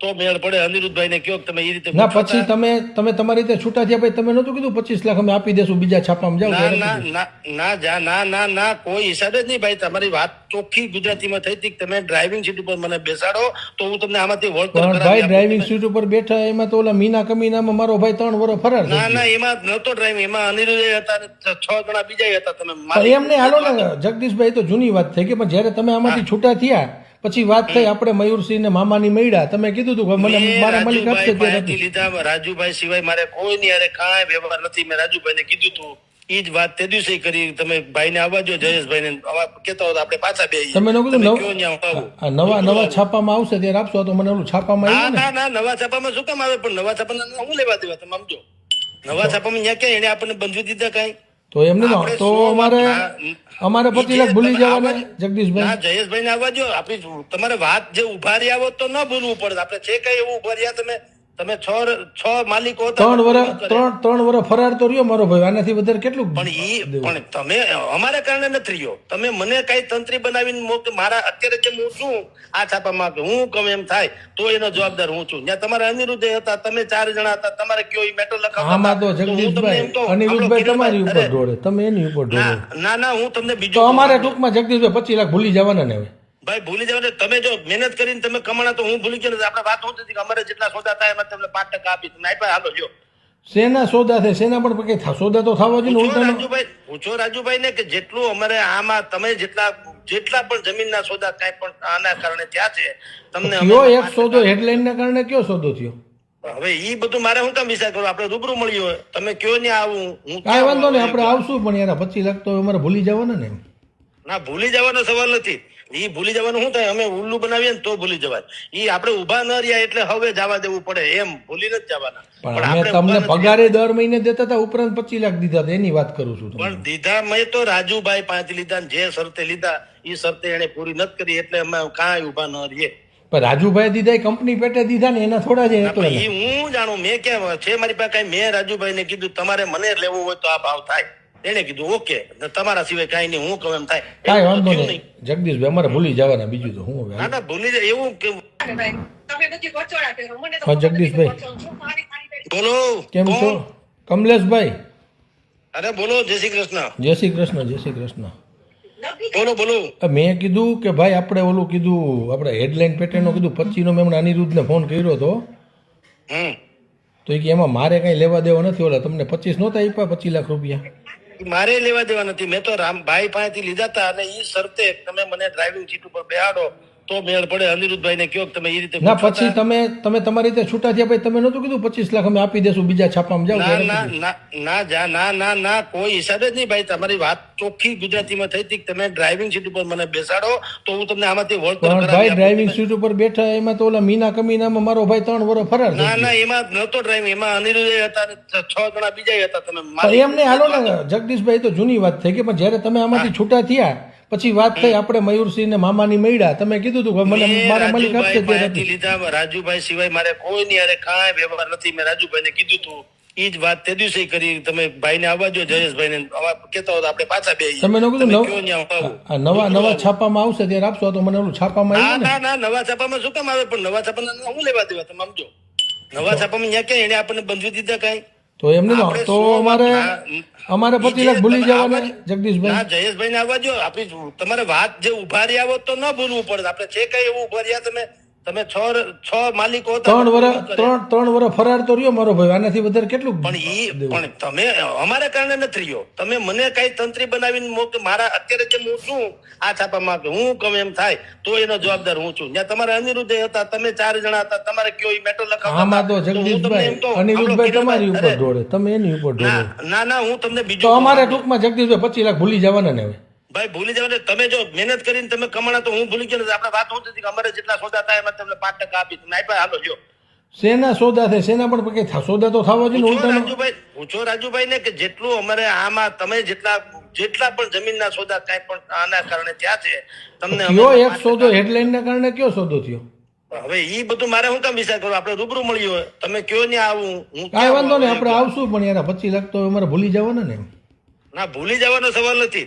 તો મેળ પડે. અનિરુદ્ધભાઈ ને કયો તમે એ રીતે ના પછી તમે તમે તમારી રીતે છૂટા થયા પછી તમે નહોતું કીધું? પચીસ લાખ અમે આપી દેશું બીજા છાપામાં જાઓ ના ના જા ના ના ના કોઈ હિસાબે જ નહીં ભાઈ. તમારી વાત ચોખ્ખી ગુજરાતીમાં થઈ હતી તમે ડ્રાઇવિંગ સીટ ઉપર મને બેસાડો તો હું તમને આમાંથી વળતર પણ ભાઈ ડ્રાઇવિંગ સીટ ઉપર બેઠા એમાં તો ઓલા મીના કમીનામાં મારો ભાઈ ત્રણ વર્ષ ફરાર ના ના એમાં નહોતો ડ્રાઇવિંગ એમાં અનિરુદ્ધ હતા છ જણા બીજા હતા. તમે એમને હાલો ને જગદીશભાઈ તો જૂની વાત થઈ ગઈ પણ જ્યારે તમે આમાંથી છૂટા થયા પછી વાત થઈ આપણે મયુરસિંહ ને મામાની મળ્યા. તમે કીધું તું કે મને મારા મલિક આપશે રાજુભાઈ ત્યારે. લીધા રાજુભાઈ સિવાય મારે કોઈ ની હારે કાંઈ વ્યવહાર નથી. મેં રાજુભાઈને કીધું તું ઈ જ વાત તે દિવસે કરી. તમે ભાઈને આવવા જો જયેશભાઈ ને કેતા હોય આપણે પાછા બે તમે નવું નવ- નવા છાપામાં આવશે ત્યારે આપશો તો મને ઓલું છાપામાં ના ના? ના નવા છાપામાં શું કામ આવે? પણ નવા છાપાના હું લેવા દેવા? તમે સમજો. નવા છાપામાં ન્યા ક્યાં એને આપણને બંધવી દીધા કાંઈ? તો એમને નહીં તો અમારે અમારે પતિ લાખ ભૂલી જવાના જગદીશભાઈ. ના જયેશભાઈ ને આવવા જો. આપણી તમારે વાત જે ઊભા રહ્યા હોત તો ન ભૂલવું પડે. આપણે છે કઈ એવું ઊભા રહ્યા તમે તમે છ છ માલિકો ત્રણ વર્ષ ત્રણ ત્રણ વર્ષ ફરાર તો રહ્યો મારો ભાઈ આનાથી વધારે કેટલું પણ ઈ પણ તમે અમારા કારણે નથી રહ્યો. તમે મને કઈ તંત્રી બનાવીને મોક મારા અત્યારે જે હું છું આ છાપામાં કે હું ગમે એમ થાય તો એનો જવાબદાર હું છું. જ્યાં તમારા અનિરુદ્ધ હતા તમે ચાર જણા હતા તમારે કયો ઈ મેટર લખાવતા આમાં તો જગદીશભાઈ અનિરુદ્ધભાઈ તમારી ઉપર ઢોળે તમે એની ઉપર ઢોળે ના ના હું તમને બીજો અમારે ટૂંકમાં જગદીશભાઈ પચીસ લાખ ભૂલી જવાના ને હવે. ભાઈ ભૂલી જવાનું. તમે જો મહેનત કરીને તમે કમાણા તો હું ભૂલી ગયો નથી. આપણે વાત હોતી કે અમારે જેટલા સોદા થાય એમાં તમને પાંચ ટકા આપી તમે આપ્યા હાલો જો શેના સોદા થાય? શેના પણ કઈ સોદા તો થવા જોઈએ રાજુભાઈ પૂછો રાજુભાઈ ને કે જેટલું અમારે આમાં તમે જેટલા જેટલા પણ જમીનના સોદા કાંઈ પણ આના કારણે ત્યાં છે તમને કયો એક સોદો હેડલાઇન ના કારણે કયો સોદો થયો? હવે ઈ બધું મારે શું કામ વિચાર કરો? આપણે રૂબરૂ મળ્યું હોય. તમે કયો ને આવું? હું કાંઈ વાંધો નહીં આપણે આવશું પણ યાર પચીસ લાખ તો અમારે ભૂલી જવાના ને ના ભૂલી જવાનો સવાલ નથી. ઈ ભૂલી જવાનું શું થાય? અમે ઉલ્લુ બનાવીએ ને તો ભૂલી જવાય. એ આપણે ઊભા ન રહ્યા એટલે હવે જવા દેવું પડે. એમ ભૂલી નથી જવાના. પણ આપણે તમને પગારે દર મહિને દેતા હતા ઉપરાંત પચીસ લાખ દીધા હતા. એની વાત કરું છું પણ દીધા મેં તો રાજુભાઈ પાંચ લીધા ને જે શરતે લીધા એ શરતે એને પૂરી નથી કરી એટલે અમે કાંઈ ઊભા ન રહીએ. પણ રાજુભાઈ દીધા એ કંપની પેટે દીધા ને એના થોડા આપણે ઈ હું જાણું? મેં કેમ? છે મારી પાસે કઈ? મેં રાજુભાઈ ને કીધું તમારે મને લેવું હોય તો આ ભાવ થાય. એને કીધું ઓકે. તમારા સિવાય કઈ નહીં હું કહું એમ થાય. કઈ વાંધો નહીં. જગદીશભાઈ અમારે ભૂલી જવાના બીજું તો હું હવે? ના ના ભૂલી જાય એવું કે તમે નથી ગોચવાડા કર્યો. મને તો હા, જગદીશભાઈ. બોલો કેમ? છો? કમલેશભાઈ. અરે બોલો જય શ્રી કૃષ્ણ. જય શ્રી કૃષ્ણ જય શ્રી કૃષ્ણ. બોલો બોલો. મેં કીધું કે ભાઈ આપણે ઓલું કીધું આપણે હેડલાઇન પેટર્નનો કીધું પચીનો મેં અનિરુદ્ધને ફોન કર્યો હતો. તો એ કે એમાં મારે કાંઈ લેવા દેવા નથી ઓલા તમને પચીસ નહોતા આપ્યા પચીસ લાખ રૂપિયા. મારે લેવા દેવા નથી. મેં તો રામભાઈ પાસેથી લીધા હતા અને એ શરતે તમે મને ડ્રાઇવિંગ સીટ ઉપર બેહાડો. તો મેળ પડે અનિરુદ્ધભાઈ ને કયો તમે એ રીતે ના પછી તમે તમે તમારી રીતે છૂટા થયા પછી તમે નહોતું કીધું? પચીસ લાખ અમે આપી દેશું બીજા છાપામાં જાઓ ના ના ના જા ના ના ના કોઈ હિસાબે જ નહીં ભાઈ. તમારી વાત ચોખ્ખી ગુજરાતીમાં થઈ હતી તમે ડ્રાઇવિંગ સીટ ઉપર મને બેસાડો તો હું તમને આમાંથી વર્ક પણ ભાઈ ડ્રાઇવિંગ સીટ ઉપર બેઠા એમાં તો ઓલા મીના કમીનામાં મારો ભાઈ ત્રણ વર્ષ ફરાર ના ના એમાં નહોતો ડ્રાઇવિંગ એમાં અનિરુદ્ધ હતા છ જણા બીજા હતા. તમે એમને હાલો ને જગદીશભાઈ તો જૂની વાત થઈ ગઈ પણ જ્યારે તમે આમાંથી છૂટા થયા પછી વાત થઈ આપણે મયુરસિંહ ને મામાની મળ્યા. તમે કીધું હતું કે મને મારા મલિક આપશે રાજુભાઈ લીધા રાજુભાઈ સિવાય મારે કોઈ ની હારે કાંઈ વ્યવહાર નથી. મેં રાજુભાઈને કીધું તું ઈ જ વાત તે દિવસે કરી. તમે ભાઈને આવવા જો જયેશભાઈ ને કેતા હોય આપણે પાછા બે તમે? નવ- નવા છાપામાં આવશે ત્યારે આપશો. તો મને ઓલું છાપામાં ના. ના ના નવા છાપામાં શું કામ આવે? પણ નવા છાપાના હું લેવા દેવા? તમે સમજો નવા છાપામાં ક્યાં એને આપણને બંધવી દીધા કાંઈ? તો એમને ન- તો અમારે અમારે પતિ લાખ ભૂલી જવાના જગદીશભાઈ. ના જયેશભાઈ ને આવવા જો આપણી તમારે વાત જે ઊભા રહ્યા આવો તો ન ભૂલવું પડે. આપણે છે કઈ એવું ઊભા રહ્યા તમે તમે છ છ માલિકો ત્રણ વર્ષ ત્રણ ત્રણ વર્ષ ફરાર તો રહ્યો મારો ભાઈ. આનાથી વધારે કેટલું પણ ઈ પણ તમે અમારા કારણે નથી રહ્યો. તમે મને કઈ તંત્રી બનાવીને મોક મારા અત્યારે જે હું છું આ છાપામાં કે હું કમ એમ થાય તો એનો જવાબદાર હું છું. જ્યાં તમારા અનિરુદ્ધ હતા તમે ચાર જણા હતા તમારે કયો ઈ મેટર લખાવતા આમાં તો જગદીશભાઈ અનિરુદ્ધભાઈ તમારી ઉપર ઢોળે તમે એની ઉપર અરે, ના ના હું તમને બીજું અમારે. ટૂંકમાં જગદીશભાઈ પચીસ લાખ ભૂલી જવાના ને હવે. ભાઈ ભૂલી જવાનું તમે જો મહેનત કરીને તમે કમાણા તો હું ભૂલી ગયો આપણે વાત હોતી હતી કે અમારે જેટલા સોદા થાય એમાં તમને પાંચ ટકા આપી તમે આપ્યા હાલો જો. શેના સોદા થાય? શેના પણ કઈ સોદા તો થવા જોઈએ રાજુભાઈ પૂછો રાજુભાઈ ને કે જેટલું અમારે આમાં તમે જેટલા જેટલા પણ જમીનના સોદા કાંઈ પણ આના કારણે ત્યાં છે તમને કયો એક સોદો હેડલાઇન ના કારણે કયો સોદો થયો? હવે ઈ બધું મારે હું કામ વિચાર કરું? આપણે રૂબરૂ મળ્યું હોય. તમે કયો ને આવું? હું કાંઈ વાંધો નહીં આપણે આવશું પણ યાર પચી લાગતો અમારે ભૂલી જવાના ને ના ભૂલી જવાનો સવાલ નથી.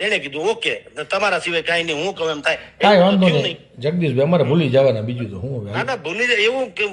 એને કીધું ઓકે તમારા સિવાય કાંઈ નહીં હું કહું એમ થાય. કાંઈ વાંધો નહીં. જગદીશભાઈ અમારે ભૂલી જવાના બીજું તો. હું હવે ના ના ભૂલી જાય. એવું કે